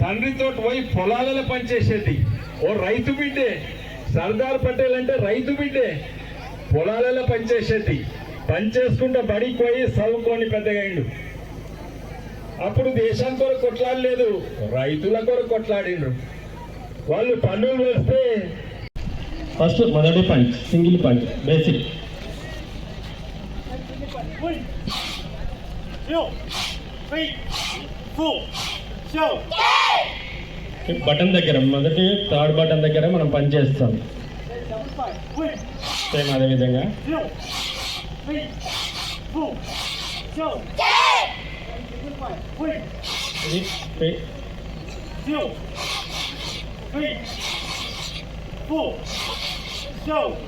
తండ్రితో పోయి పొలాలలో పనిచేసేది ఓ రైతు బిడ్డే సర్దార్ పటేల్ అంటే రైతు బిడ్డే పొలాలలో పనిచేసేది పనిచేసుకుంటూ బడికి పోయి చదువుకొని పెద్దగా అయిండు. అప్పుడు దేశం కొరకు కొట్లాడలేదు రైతుల కొరకు కొట్లాడిండ్రు. వాళ్ళు పన్నులు వేస్తే ఫస్ట్ మొదటి point single point basic. Yo, three, four, show. Button దగ్గర మొదటి థర్డ్ బటన్ దగ్గర మనం పనిచేస్తాం సేమ్ అదేవిధంగా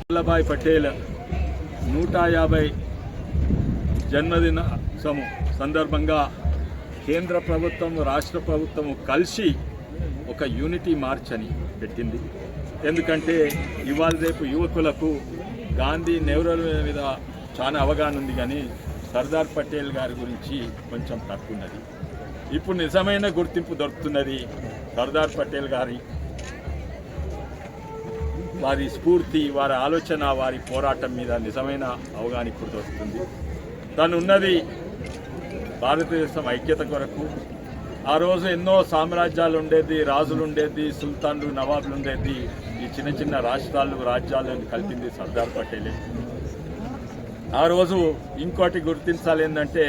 వల్లభాయ్ పటేల్ నూట యాభై జన్మదిన సందర్భంగా కేంద్ర ప్రభుత్వం రాష్ట్ర ప్రభుత్వము కలిసి ఒక యూనిటీ మార్చ్ అని పెట్టింది. ఎందుకంటే ఇవాళ రేపు యువకులకు గాంధీ నెహ్రూ మీద చాలా అవగాహన ఉంది కానీ సర్దార్ పటేల్ గారి గురించి కొంచెం తక్కువ ఉన్నది. ఇప్పుడు నిజమైన గుర్తింపు దొరుకుతున్నది సర్దార్ పటేల్ గారి వారి స్ఫూర్తి వారి ఆలోచన వారి పోరాటం మీద నిజమైన అవగాహన ఇప్పుడు దొరుకుతుంది. తను ఉన్నది భారతదేశం ఐక్యత కొరకు ఆ రోజు ఎన్నో సామ్రాజ్యాలు ఉండేది రాజులు ఉండేది సుల్తాన్లు నవాబులు ఉండేది. ఈ చిన్న చిన్న రాష్ట్రాలు రాజ్యాలను కలిపింది సర్దార్ పటేలే. ఆ రోజు ఇంకోటి గుర్తించాలి ఏంటంటే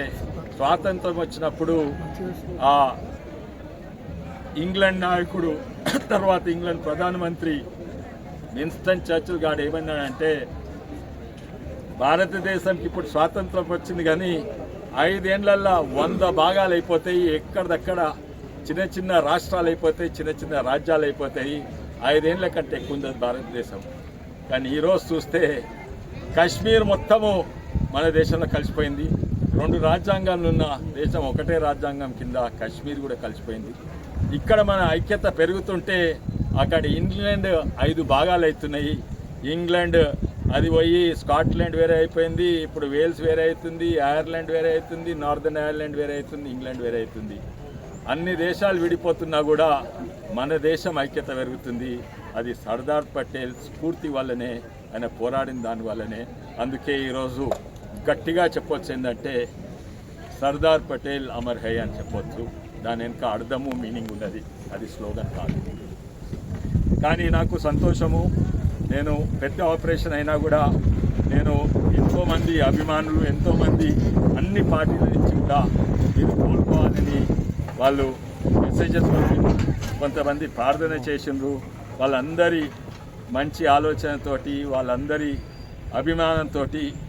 స్వాతంత్రం వచ్చినప్పుడు ఆ ఇంగ్లాండ్ నాయకుడు తర్వాత ఇంగ్లాండ్ ప్రధానమంత్రి విన్స్టన్ చర్చిల్ గారు ఏమన్నాడంటే భారతదేశంకి ఇప్పుడు స్వాతంత్రం వచ్చింది కానీ ఐదేళ్ళల్లో వంద భాగాలు అయిపోతాయి ఎక్కడిదక్కడ చిన్న చిన్న రాష్ట్రాలు అయిపోతాయి చిన్న చిన్న రాజ్యాలు అయిపోతాయి ఐదేళ్ళ కంటే ఎక్కువ ఉంది భారతదేశం. కానీ ఈరోజు చూస్తే కాశ్మీర్ మొత్తము మన దేశంలో కలిసిపోయింది. రెండు రాజ్యాంగాలు ఉన్న దేశం ఒకటే రాజ్యాంగం కింద కాశ్మీర్ కూడా కలిసిపోయింది. ఇక్కడ మన ఐక్యత పెరుగుతుంటే అక్కడ ఇంగ్లాండ్ ఐదు భాగాలు అవుతున్నాయి ఇంగ్లాండ్ అది పోయి స్కాట్లాండ్ వేరే అయిపోయింది ఇప్పుడు వేల్స్ వేరే అవుతుంది ఐర్లాండ్ వేరే అవుతుంది నార్దర్న్ ఐర్లాండ్ వేరే అవుతుంది ఇంగ్లాండ్ వేరే అవుతుంది. అన్ని దేశాలు విడిపోతున్నా కూడా మన దేశం ఐక్యత పెరుగుతుంది. అది సర్దార్ పటేల్ స్ఫూర్తి వల్లనే ఆయన పోరాడిన దాని వల్లనే. అందుకే ఈరోజు గట్టిగా చెప్పొచ్చు ఏంటంటే సర్దార్ పటేల్ అమర్ హై అని చెప్పొచ్చు. దాని వెనుక అర్థము మీనింగ్ ఉన్నది. అది స్లోగన్ కాదు. కానీ నాకు సంతోషము నేను పెద్ద ఆపరేషన్ అయినా కూడా నేను ఎంతోమంది అభిమానులు ఎంతోమంది అన్ని పార్టీల నుంచి కూడా మీరు కోల్పోవాలని వాళ్ళు మెసేజెస్ కొంతమంది ప్రార్థన చేసిండ్రు. వాళ్ళందరి మంచి ఆలోచనతోటి వాళ్ళందరి అభిమానంతో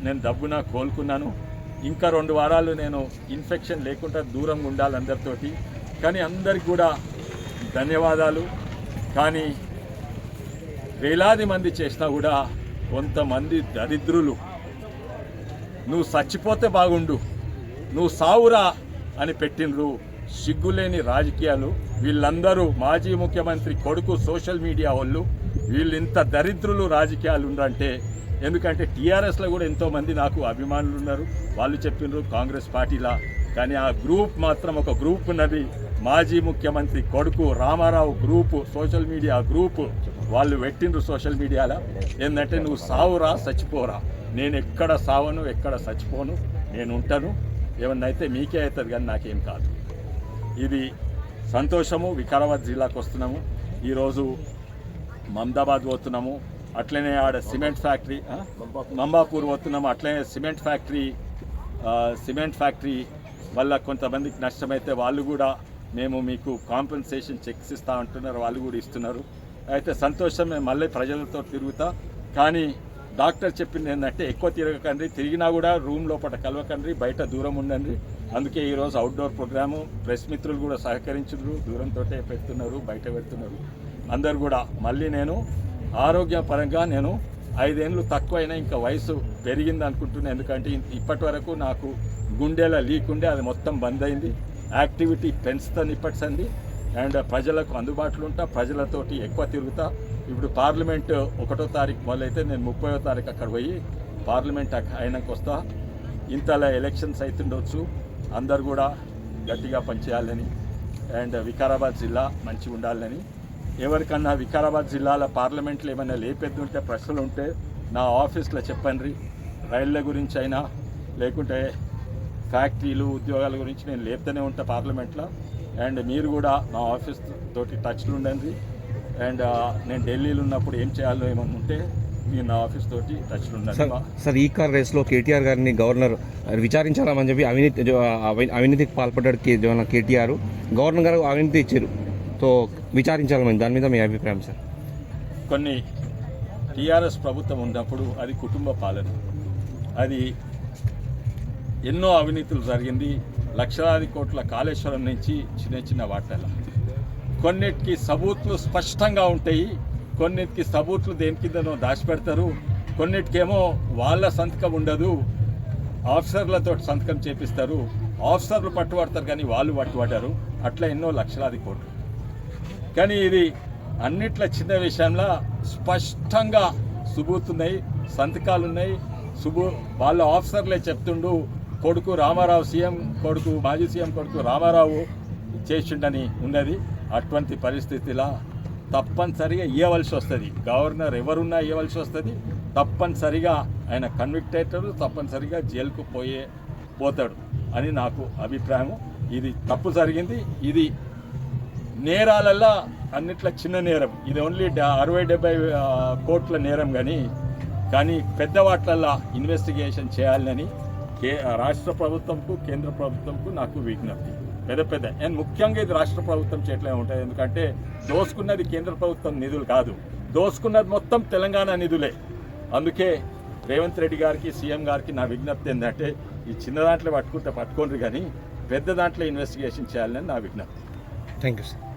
నేను డబ్బున కోలుకున్నాను. ఇంకా రెండు వారాలు నేను ఇన్ఫెక్షన్ లేకుండా దూరంగా ఉండాలి అందరితోటి. కానీ అందరికి కూడా ధన్యవాదాలు. కానీ వేలాది మంది చేసినా కూడా కొంతమంది దరిద్రులు. నువ్వు చచ్చిపోతే బాగుండు. నువ్వు సావురా అని పెట్టినరు సిగ్గులేని రాజకీయాలు. వీళ్ళందరూ మాజీ ముఖ్యమంత్రి కొడుకు సోషల్ మీడియా వాళ్ళు. వీళ్ళు ఇంత దరిద్రులు రాజకీయాలు ఉండంటే ఎందుకంటే టీఆర్ఎస్లో కూడా ఎంతోమంది నాకు అభిమానులు ఉన్నారు. వాళ్ళు చెప్పినారు కాంగ్రెస్ పార్టీలా. కానీ ఆ గ్రూప్ మాత్రం ఒక గ్రూప్ ఉన్నది. మాజీ ముఖ్యమంత్రి కొడుకు Ramarao group social media group. వాళ్ళు పెట్టిండ్రు సోషల్ మీడియాలో. ఏంటంటే నువ్వు సావురా చచ్చిపోరా. నేను ఎక్కడ సావను ఎక్కడ చచ్చిపోను నేను ఉంటాను. ఏమన్నా అయితే మీకే అవుతుంది కానీ నాకేం కాదు. ఇది సంతోషము వికారాబాద్ జిల్లాకు వస్తున్నాము. ఈరోజు మమదాబాద్ పోతున్నాము. అట్లనే ఆడ సిమెంట్ ఫ్యాక్టరీ మంబాపూర్ పోతున్నాము. అట్లనే సిమెంట్ ఫ్యాక్టరీ సిమెంట్ ఫ్యాక్టరీ వల్ల కొంతమందికి నష్టమైతే వాళ్ళు కూడా మేము మీకు కాంపెన్సేషన్ చెక్స్ ఇస్తా అంటున్నారు. వాళ్ళు కూడా ఇస్తున్నారు. అయితే సంతోషమే మళ్ళీ ప్రజలతో తిరుగుతా. కానీ డాక్టర్ చెప్పింది ఏంటంటే ఎక్కువ తిరగకండి తిరిగినా కూడా రూమ్ లోపల కలవకండి బయట దూరం ఉండండి. అందుకే ఈరోజు అవుట్డోర్ ప్రోగ్రాము ప్రెస్ మిత్రులు కూడా సహకరించారు దూరంతో పెడుతున్నారు బయట పెడుతున్నారు. అందరు కూడా మళ్ళీ నేను ఆరోగ్యపరంగా నేను ఐదేళ్ళు తక్కువైనా ఇంకా వయసు పెరిగింది అనుకుంటున్నాను ఎందుకంటే ఇప్పటి వరకు నాకు గుండెల లీక్ ఉండే అది మొత్తం బంద్ అయింది యాక్టివిటీ పెంచుతాను ఇప్పటిసంది అండ్ ప్రజలకు అందుబాటులో ఉంటా ప్రజలతోటి ఎక్కువ తిరుగుతా. ఇప్పుడు పార్లమెంట్ ఒకటో తారీఖు మొదలైతే నేను ముప్పయో తారీఖు అక్కడ పోయి పార్లమెంట్ అయినాక వస్తా. ఇంతలా ఎలక్షన్స్ అవుతుండొచ్చు అందరు కూడా గట్టిగా పనిచేయాలని. అండ్ వికారాబాద్ జిల్లా మంచిగా ఉండాలని. ఎవరికన్నా వికారాబాద్ జిల్లాల పార్లమెంట్లో ఏమైనా లేపెద్దు ఉంటే ప్రశ్నలు ఉంటే నా ఆఫీస్లో చెప్పండి రైళ్ళ గురించి అయినా లేకుంటే ఫ్యాక్టరీలు ఉద్యోగాల గురించి నేను లేపుతూనే ఉంటా పార్లమెంట్లో. అండ్ మీరు కూడా నా ఆఫీస్ తోటి టచ్లో ఉండండి. అండ్ నేను ఢిల్లీలో ఉన్నప్పుడు ఏం చేయాలో ఏమన్నా ఉంటే మీరు నా ఆఫీస్ తోటి టచ్లో ఉండండి. సార్ ఈ కార్ రేస్లో కేటీఆర్ గారిని గవర్నర్ విచారించాలని చెప్పి అవినీతి అవినీతికి పాల్పడ్డాడు కేటీఆర్. గవర్నర్ గారు అవినీతి ఇచ్చారు. సో విచారించాలని దాని మీద మీ అభిప్రాయం సార్? కొన్ని టీఆర్ఎస్ ప్రభుత్వం ఉన్నప్పుడు అది కుటుంబ పాలన. అది ఎన్నో అవినీతులు జరిగింది. లక్షలాది కోట్ల కాళేశ్వరం నుంచి చిన్న చిన్న వాటల కొన్నిటికి సబూట్లు స్పష్టంగా ఉంటాయి. కొన్నిటికి సబూట్లు దేని కిందనో దాచిపెడతారు. కొన్నిటికేమో వాళ్ళ సంతకం ఉండదు. ఆఫీసర్లతో సంతకం చేపిస్తారు. ఆఫీసర్లు పట్టుబడతారు కానీ వాళ్ళు పట్టుబడ్డారు. అట్లా ఎన్నో లక్షలాది కోట్లు. కానీ ఇది అన్నిట్ల చిన్న విషయంలో స్పష్టంగా సుబూతున్నాయి సంతకాలు ఉన్నాయి సుబు వాళ్ళ ఆఫీసర్లే చెప్తుండు కొడుకు రామారావు సీఎం కొడుకు మాజీ సీఎం కొడుకు రామారావు చేసిండని ఉన్నది. అటువంటి పరిస్థితిలా తప్పనిసరిగా ఇవ్వవలసి వస్తుంది. గవర్నర్ ఎవరున్నా ఇవ్వవలసి వస్తుంది. తప్పనిసరిగా ఆయన కన్విక్ట్ అవుతాడు తప్పనిసరిగా జైలుకు పోయే పోతాడు అని నాకు అభిప్రాయం. ఇది తప్పు జరిగింది. ఇది నేరాలల్లో అన్నిట్ల చిన్న నేరం. ఇది ఓన్లీ అరవై డెబ్బై కోట్ల నేరం కానీ కానీ పెద్దవాట్లల్లో ఇన్వెస్టిగేషన్ చేయాలని కే రాష్ట్ర ప్రభుత్వంకు కేంద్ర ప్రభుత్వంకు నాకు విజ్ఞప్తి. పెద్ద పెద్ద. అండ్ ముఖ్యంగా ఇది రాష్ట్ర ప్రభుత్వం చేతిలో ఉంటుంది. ఎందుకంటే దోసుకున్నది కేంద్ర ప్రభుత్వం నిధులు కాదు. దోసుకున్నది మొత్తం తెలంగాణ నిధులే. అందుకే రేవంత్ రెడ్డి గారికి సీఎం గారికి నా విజ్ఞప్తి ఏంటంటే ఈ చిన్న దాంట్లో పట్టుకుంటే పట్టుకోండి కానీ పెద్ద దాంట్లో ఇన్వెస్టిగేషన్ చేయాలని నా విజ్ఞప్తి. Thank you sir